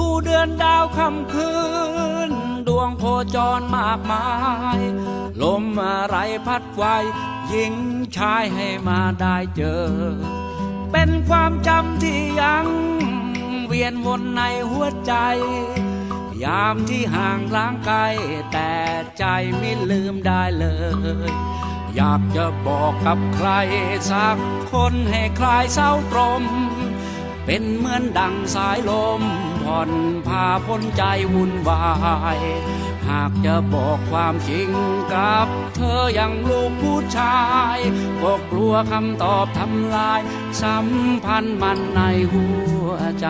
ูเดือนดาวค่ำคืน ดวงโคจรมากมาย ลมอะไรพัดไวหญิงชายให้มาได้เจอ เป็นความจำที่ยังเวียนวนในหัวใจ ยามที่ห่างล้างไกลแต่ใจไม่ลืมได้เลย อยากจะบอกกับใครสักคนให้คลายเศร้าตรม เป็นเหมือนดังสายลมผ่อนพาพ้นใจวุ่นวาย หากจะบอกความจริงกับ เธออย่างลูกผู้ชายก็กลัวคำตอบทำลาย สัมพันธ์มันในหัวใจ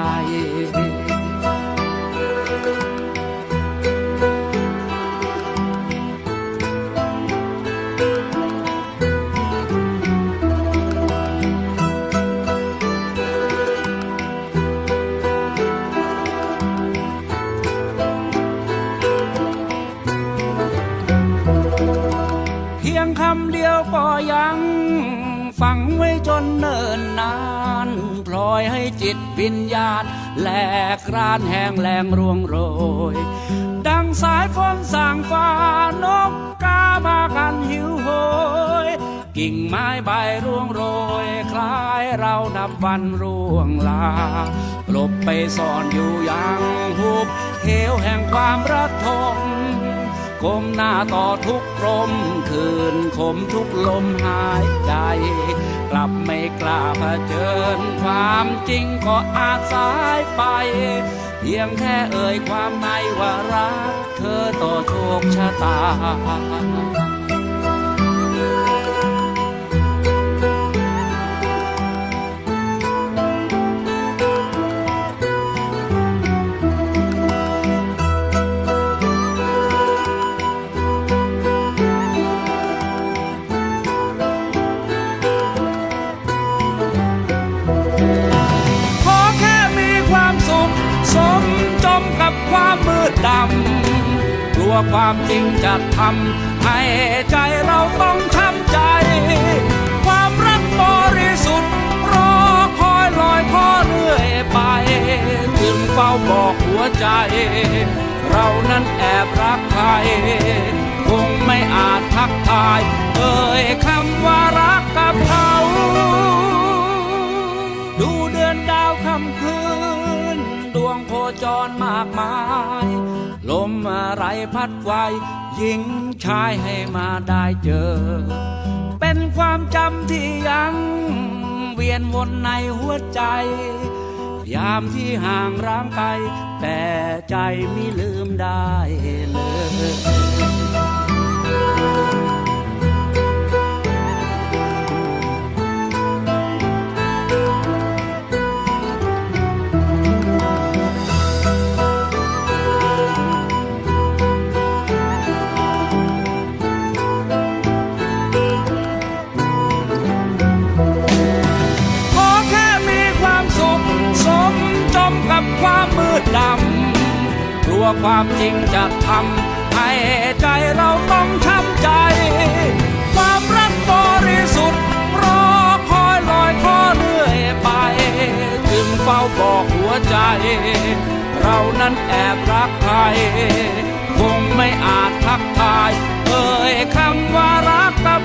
ำเดียวก็ยังฝังไว้จนเนิ่นนานปล่อยให้จิตวิญญาณแหลกรานแห้งแรงร่วงโรย ดังสายฝนสางฟ้านกกามากันหิวโหย กิ่งไม้ใบร่วงโรย คล้ายเรานับวันร่วงลาหลบไปซ่อนอยู่ยังหุบเหวแห่งความรักทม คมหน้าต่อทุกกลมคืนคมทุกลมหายใจ กลับไม่กล้าเผชิญ ความจริงก็อาจสายไป เพียงแค่เอ่ยความในว่ารัก เธอต่อโชคชะตา มมืดดำกลัวความจริงจะทำให้ใจเราต้องช้ำใจ ความรักบริสุทธิ์รอคอยลอยคอเรื่อยไป ถึงเฝ้าบอกหัวใจ เรานั้นแอบรักใครคงไม่อาจทักทาย เอ่ยคำว่ารักกับเขา ดูเดือนดาวค่ำคืน งโคจรมากมาย ลมอะไรพัดไวหญิงชายให้มาได้เจอ เป็นความจำที่ยัง เวียนวนในหัวใจ ยามที่ห่างร้างไกล แต่ใจไม่ลืมได้เลย วความจริงจะทำให้ใจเราต้องช้ำใจ ความรักบริสุทธิ์รอคอยลอยคอเรื่อยไปถึงเฝ้าบอกหัวใจ เรานั้นแอบรักใคร คงไม่อาจทักทาย เอ่ยคำว่ารักกับ